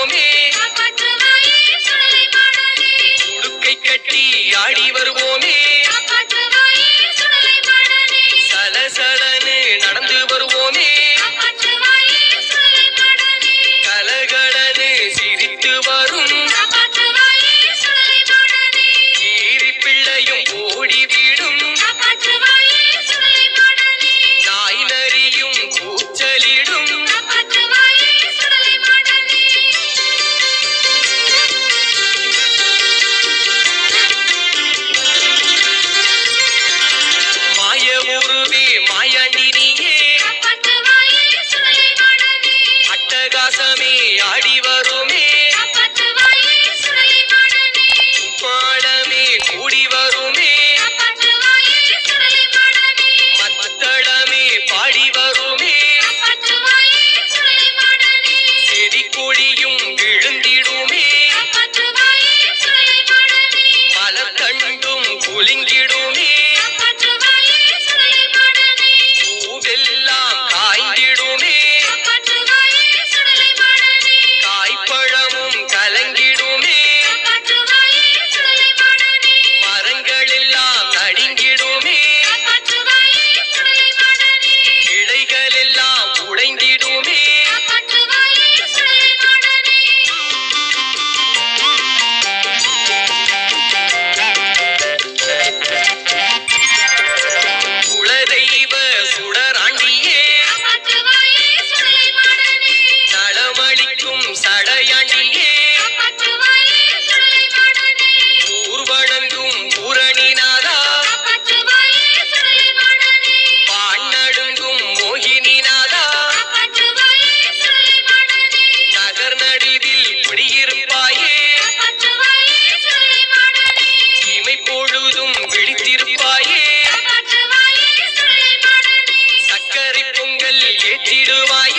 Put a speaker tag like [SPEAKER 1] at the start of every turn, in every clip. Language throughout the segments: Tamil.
[SPEAKER 1] வருவோமே. உடுக்கை கட்டி ஆடி வருவோமே. கண்டும் குலுங்கிடும். பொங்கல்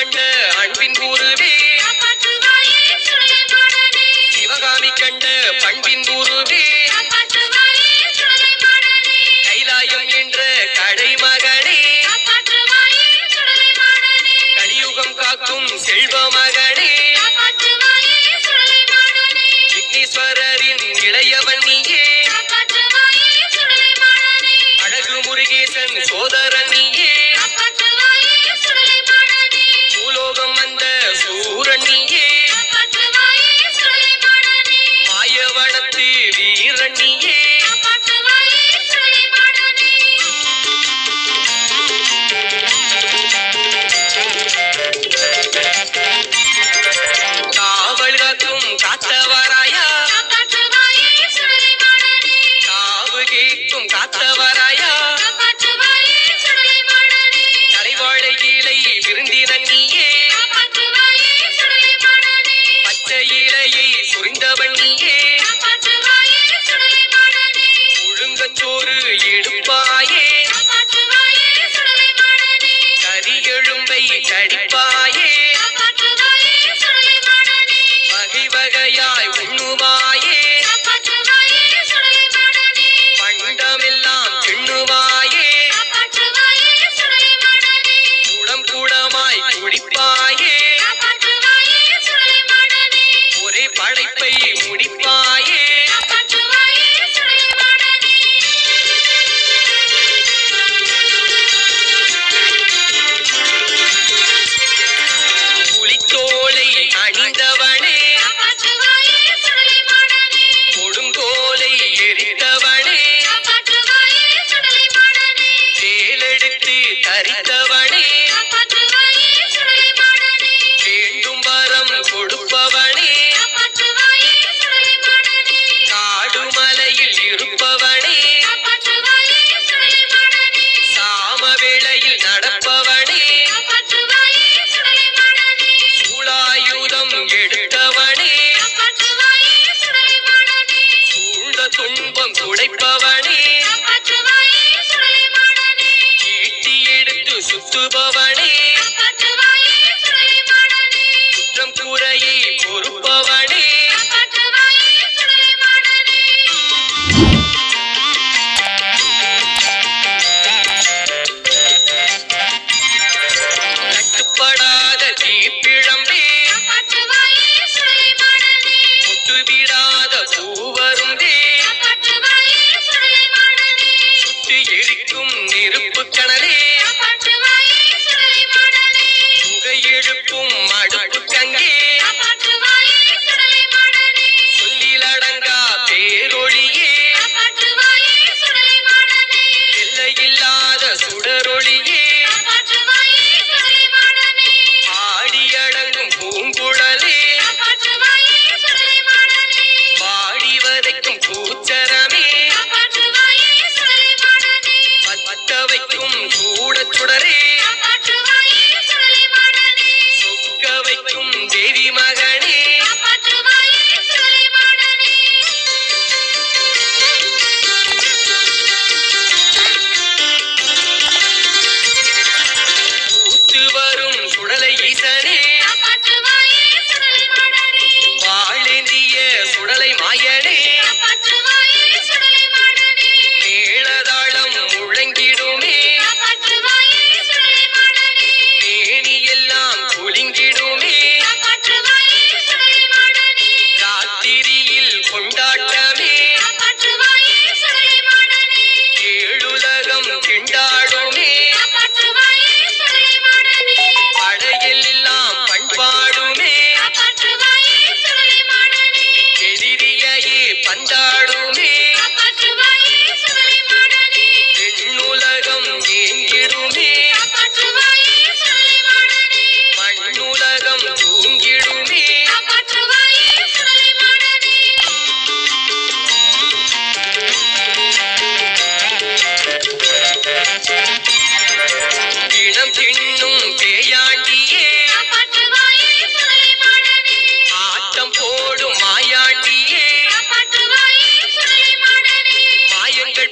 [SPEAKER 1] Sunday. தேற்றுபவனே
[SPEAKER 2] நம் குறையை பொறுப்பவனே. சுடரொளியே ஆடியடங்கும் பூங்குழலே. பாடி வதைக்கும்
[SPEAKER 1] கூச்சரமே.
[SPEAKER 2] பத்த வைக்கும்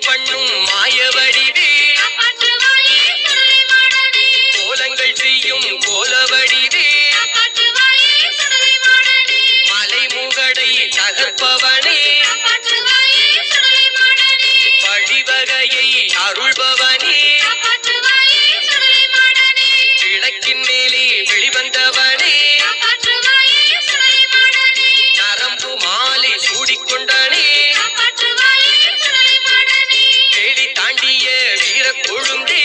[SPEAKER 1] பண்ணும் மாய கொழுந்தே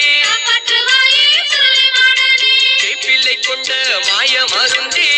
[SPEAKER 1] தேப்பிள்ளை கொண்ட மாய மருந்தே.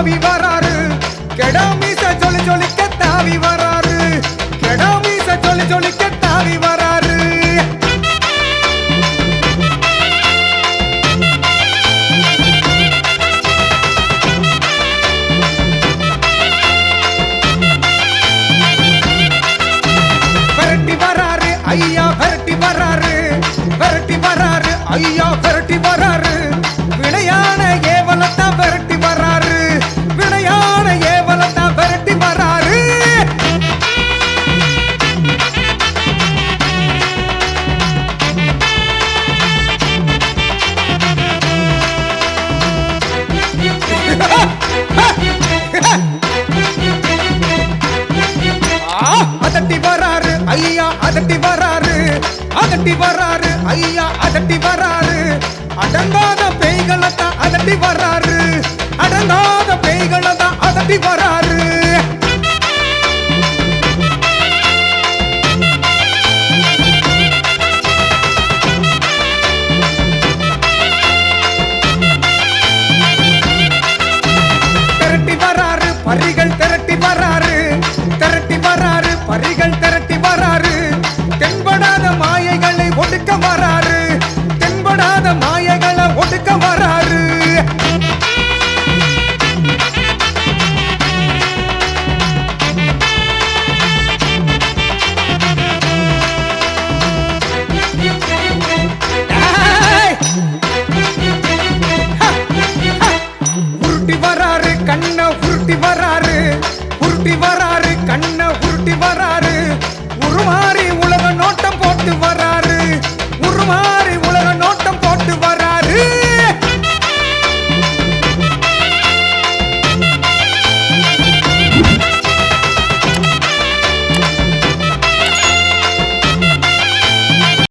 [SPEAKER 3] ஐயா পাটি করার